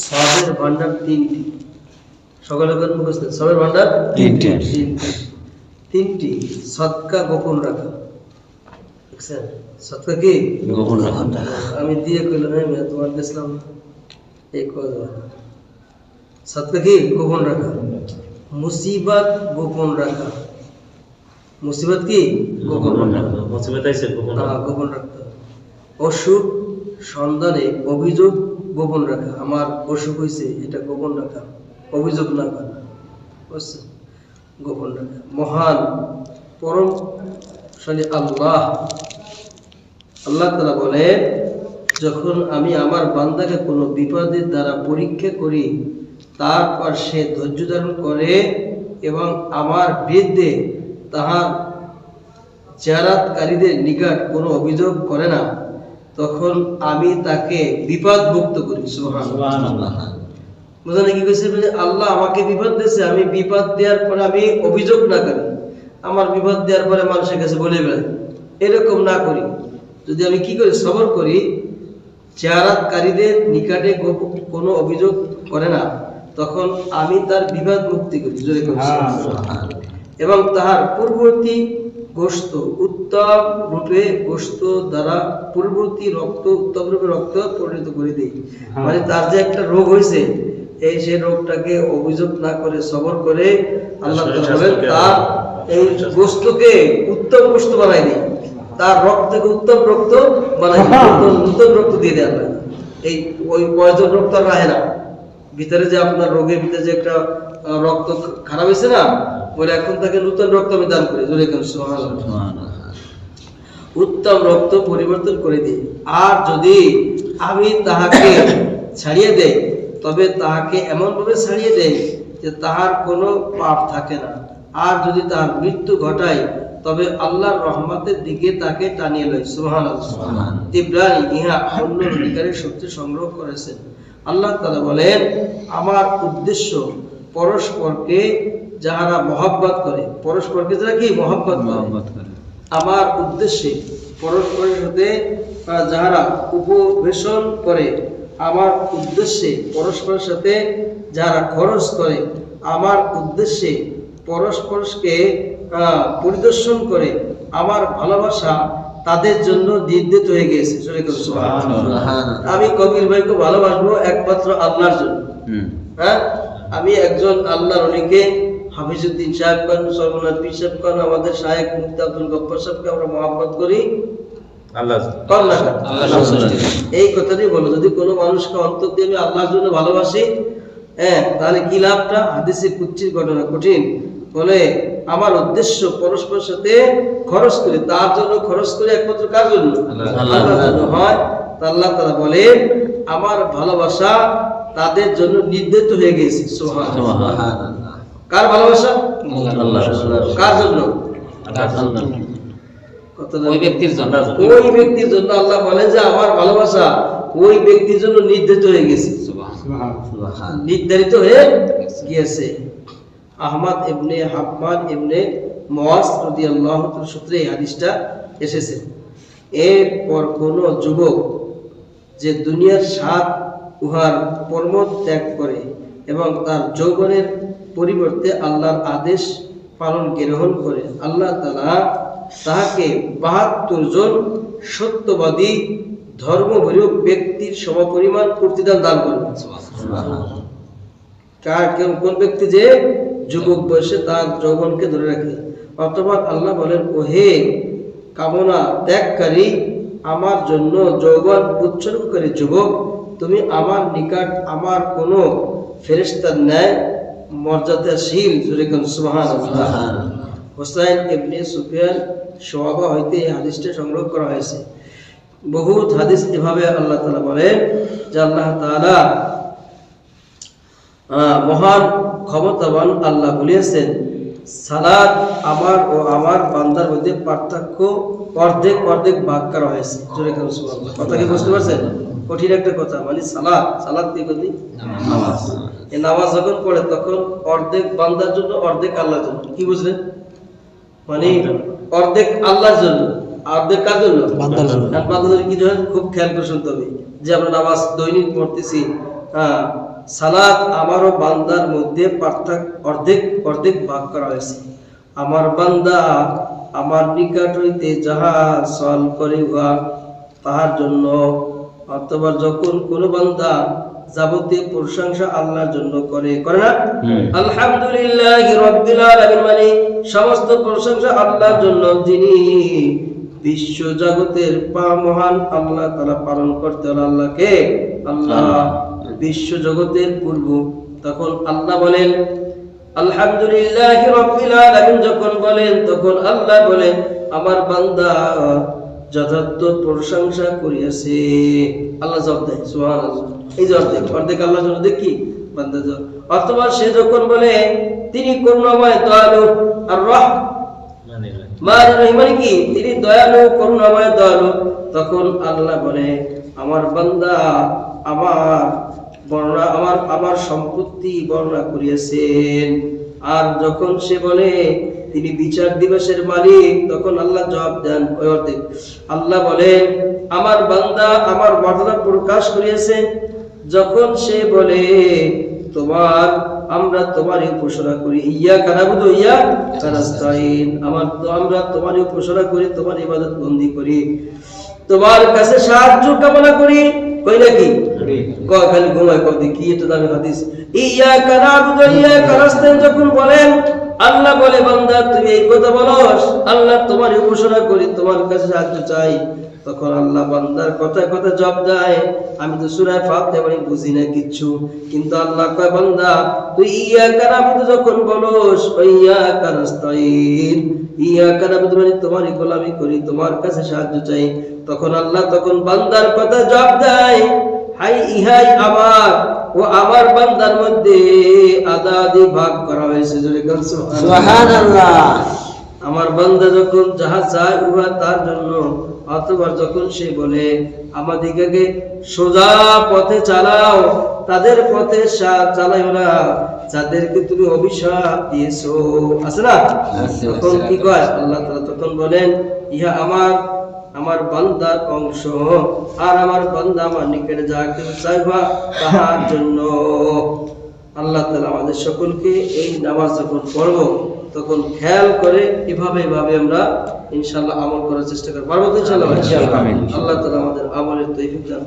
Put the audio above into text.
সবের ভান্ডার তিনটি। সকলে মুখস্থ। সবের ভান্ডার তিনটি। তিনটি। সৎকা গোপন রাখা। দেখছেন সৎকা কি? গোপন রাখা। আমি দিয়ে কইলাম হ্যাঁ তোমার দেখলাম এই কথা সৎকা কি? গোপন রাখা। মুসিবত গোপন রাখা। মুসিবত কি? গোপন রাখা। মুসিবত আইছে গোপন হ্যাঁ, গোপন রাখতে অসুখ সন্ধানে অভিযোগ গোপন রাখা। আমার অসুখ হয়েছে এটা গোপন রাখা। অভিযোগ না করা? গোপন রাখা। মহান, পরম শালী আল্লাহ। আল্লাহ তালা বলে যখন আমি আমার বান্দাকে কোনো বিপদের দ্বারা পরীক্ষা করি, তারপর সে ধৈর্য ধারণ করে এবং আমার বিরুদ্ধে তাহার জারাতকারীদের নিকট কোনো অভিযোগ করে না। তখন আমি তাকে বিপদ মুক্ত করি সুবহানাল্লাহ। বুঝলেন কি কইছে? বলে আল্লাহ আমাকে বিপদ দিয়েছে আমি বিপদ দেওয়ার পরে আমি অভিযোগ না করি। আমার বিপদ দেওয়ার পরে মানুষের কাছে বলে বেড়াই। এরকম না করি। যদি আমি কি করি? সবর করি চেহারাতকারীদের নিকটে কোনো অভিযোগ করে না তখন আমি তার বিবাদ মুক্তি করি সুবহানাল্লাহ। এবং তাহার পূর্ববর্তী গোস্ত উত্তম রূপে গোস্ত দ্বারা পূর্ববর্তী রক্ত উত্তম রূপে রক্ত পরিণত করে দিই। মানে তার যে একটা রোগ হয়েছে এই সেই রোগটাকে অভিযোগ না করে সবর করে আল্লাহ তার এই গোস্তকে উত্তম গোস্ত বানাই দিই। তার রক্তকে উত্তম রক্ত বানাই নতুন নতুন রক্ত দিয়ে দেয় আল্লাহ। এই ওই পয়জন রক্ত আর রাহে না। ভিতরে যে আপনার রোগের ভিতরে যে একটা রক্ত খারাপ হয়েছে না বলে এখন তাকে নতুন রক্ত আমি দান করি। জোরে কেন উত্তম রক্ত পরিবর্তন করে দিই। আর যদি আমি তাহাকে ছাড়িয়ে দেই তবে তাহাকে এমনভাবে ছাড়িয়ে দেই যে তাহার কোনো পাপ থাকে না। আর যদি তাহার মৃত্যু ঘটায় তবে আল্লাহর রহমতের দিকে তাকে টানিয়ে লয়। সুহান ইব্রাহিম ইহা অন্য অধিকারের শক্তি সংগ্রহ করেছেন। আল্লাহ তাআলা বলেন আমার উদ্দেশ্য পরস্পরকে যাহারা মহব্বত করে পরস্পরকে যারা কি? মহব্বত করে। আমার উদ্দেশ্যে পরস্পরের সাথে যাহারা উপবেশন করে আমার উদ্দেশ্যে পরস্পরের সাথে যারা খরচ করে আমার উদ্দেশ্যে পরস্পরকে পরিদর্শন করে আমার ভালোবাসা তাদের জন্য নির্দিত হয়ে গিয়েছে সুবহানাল্লাহ। আমি কবির ভাইকে ভালোবাসবো একমাত্র আল্লাহর জন্য। হ্যাঁ? আমি একজন আল্লাহর অলিকে হাফিজুদ্দিন সাহেব খান সর্বনাথ পীর সাহেব খান আমাদের শাহেক মুফতি আব্দুল গফ্ফর সাহেবকে আমরা মহাব্বত করি। এই কথাটাই বলো যদি কোনো মানুষকে অন্তর দিয়ে আমি আল্লাহর জন্য ভালোবাসি হ্যাঁ তাহলে কি লাভটা? হাদিসে কুচ্ছির ঘটনা কঠিন। বলে আমার উদ্দেশ্য পরস্পর সাথে খরচ করে তার জন্য খরচ করে একমাত্র কার জন্য? আল্লাহ- আল্লাহর জন্য হয়। তা আল্লাহ তারা বলে আমার ভালোবাসা তাদের জন্য নির্ধারিত হয়ে গেছে। সুবহানাল্লাহ। কার ভালোবাসা? কার জন্য? ওই ব্যক্তির জন্য। ওই ব্যক্তির জন্য আল্লাহ বলে যে আমার ভালোবাসা ওই ব্যক্তির জন্য নির্ধারিত হয়ে গেছে। নির্ধারিত হয়ে গিয়েছে। আহমদ ইবনে হাব্বান ইবনে মুয়াজ রাদিয়াল্লাহু তাআলা সূত্রে এই হাদিসটা এসেছে। এরপর কোন যুবক যে দুনিয়ার স্বাদ উহার কর্ম ত্যাগ করে এবং তার যৌবনের পরিবর্তে আল্লাহর আদেশ পালন গ্রহণ করে আল্লাহ তালা তাহাকে বাহাত্তর জন সত্যবাদী ধর্মভীরু ব্যক্তির সমপরিমাণ প্রতিদান দান করবেন কার কেউ- কোন ব্যক্তি যে যুবক বয়সে তার যৌবনকে ধরে রাখে? অথবা আল্লাহ বলেন ও হে কামনা ত্যাগকারী, আমার জন্য যৌবন উৎসর্গকারী যুবক, তুমি আমার নিকট আমার কোনো ফেরেস্তার ন্যায় মর্যাদাশীল জুরে কোন সুবহান হোসাইন ইবনে সুফিয়ান সহ হইতে এই হাদিসটা সংগ্রহ করা হয়েছে। বহুত হাদিস এভাবে আল্লাহ তালা বলে যে আল্লাহ তালা আহ, মহান ক্ষমতাবান আল্লাহ বলিয়েছেন। সালাদ আমার ও আমার বান্দার মধ্যে পার্থক্য অর্ধেক অর্ধেক ভাগ করা হয়েছে। জোরে কেন কথা কি বুঝতে পারছেন? কঠিন একটা কথা মানে সালাদ। সালাদ কি করলি এই নামাজ যখন পড়ে তখন অর্ধেক বান্দার জন্য অর্ধেক আল্লাহর জন্য। কি বুঝলেন? মানে অর্ধেক আল্লাহর জন্য। অর্ধেক কার জন্য? বান্দার জন্য। কি জন্য খুব খেয়াল করে শুনতে হবে যে আমরা নামাজ দৈনিক পড়তেছি হ্যাঁ সালাত আমারও বান্দার মধ্যে পার্থক্য অর্ধেক অর্ধেক ভাগ করা হয়েছে। আমার বান্দা আমার নিকট হইতে যাহা সল করে উহা তাহার জন্য অথবা যখন কোন বান্দা যাবতীয় প্রশংসা আল্লাহর জন্য করে করে না? আলহামদুলিল্লাহ রব্বিল আলামিন মানে সমস্ত প্রশংসা আল্লাহর জন্য যিনি বিশ্ব জগতের পা মহান আল্লাহ তারা পালন করতে আল্লাহকে আল্লাহ। বিশ্ব জগতের পূর্ব, তখন আল্লাহ বলেন আলামিন। যখন বলেন, তখন আল্লাহ বলেন, আমার বান্দা যথার্থ প্রশংসা করিয়াছে। আল্লাহ জবাব দেয়, সুবহানাল্লাহ। এই যে অর্ধেক অর্ধেক আল্লাহ দেখি, বান্দা জবাব। অথবা সে যখন বলে, তিনি করুণাময় দয়ালু আর রহ মানে কি? তিনি দয়ালু, করুণাময় দয়ালু। তখন আল্লাহ বলে, আমার বান্দা আমার বর্ণনা আমার আমার সম্পত্তি বর্ণনা করিয়াছেন। আর যখন সে বলে, তিনি বিচার দিবসের মালিক, তখন আল্লাহ জবাব দেন আল্লাহ বলেন, আমার বান্দা আমার মর্যাদা প্রকাশ করিয়াছে। যখন সে বলে, তোমার, আমরা তোমারই উপাসনা করি। ইয়া কানাবুদু ইয়া কানাস্তাইন আমার তো আমরা তোমারই উপাসনা করি, তোমার ইবাদত বন্দি করি। তোমার কাছে সাহায্য কামনা করি। কই নাকি খালি ঘুমায় দেখি এটা দামি হাদিস? ইয়া যখন বলেন, আল্লাহ বলে, বান্দা, তুমি এই কথা বলো, আল্লাহ তোমার উপাসনা করি, তোমার কাছে সাহায্য চাই। তখন আল্লাহ বান্দার কথা জবাব দেয়, আমি তো সুরায় ফাতে বুঝি না কিচ্ছু। কিন্তু আল্লাহ কয়, বান্দা, তুই ইয়া কানাবুদু যখন বলোস ইয়া কানাস্তাইন ইয়া কানাবুদু মানে তোমারই গোলামি করি, তোমার কাছে সাহায্য চাই। তখন আল্লাহ তখন বান্দার কথা জবাব দেয় হাই ইহাই আমার ও আমার বান্দার মধ্যে আদা আদি ভাগ করা হয়েছে সুবহানাল্লাহ। আমার বান্দা যখন যাহা চায় উহা তার জন্য অতবার যখন সে বলে আমাদিগকে সোজা পথে চালাও তাদের পথে চালাইও না যাদেরকে তুমি অভিশাপ দিয়েছ। আছে না? তখন কি কয়? আল্লাহ তাআলা তখন বলেন ইহা আমার আমার বান্দার অংশ আর আমার বান্দা আমার নিকটে যা কিছু চাইবা তাহার জন্য। আল্লাহ তালা আমাদের সকলকে এই নামাজ যখন পড়ব তখন খেয়াল করে এভাবে এভাবে আমরা ইনশাল্লাহ আমল করার চেষ্টা করব। পারব ইনশাল্লাহ আল্লাহ তালা আমাদের আমলের তৈফিক দান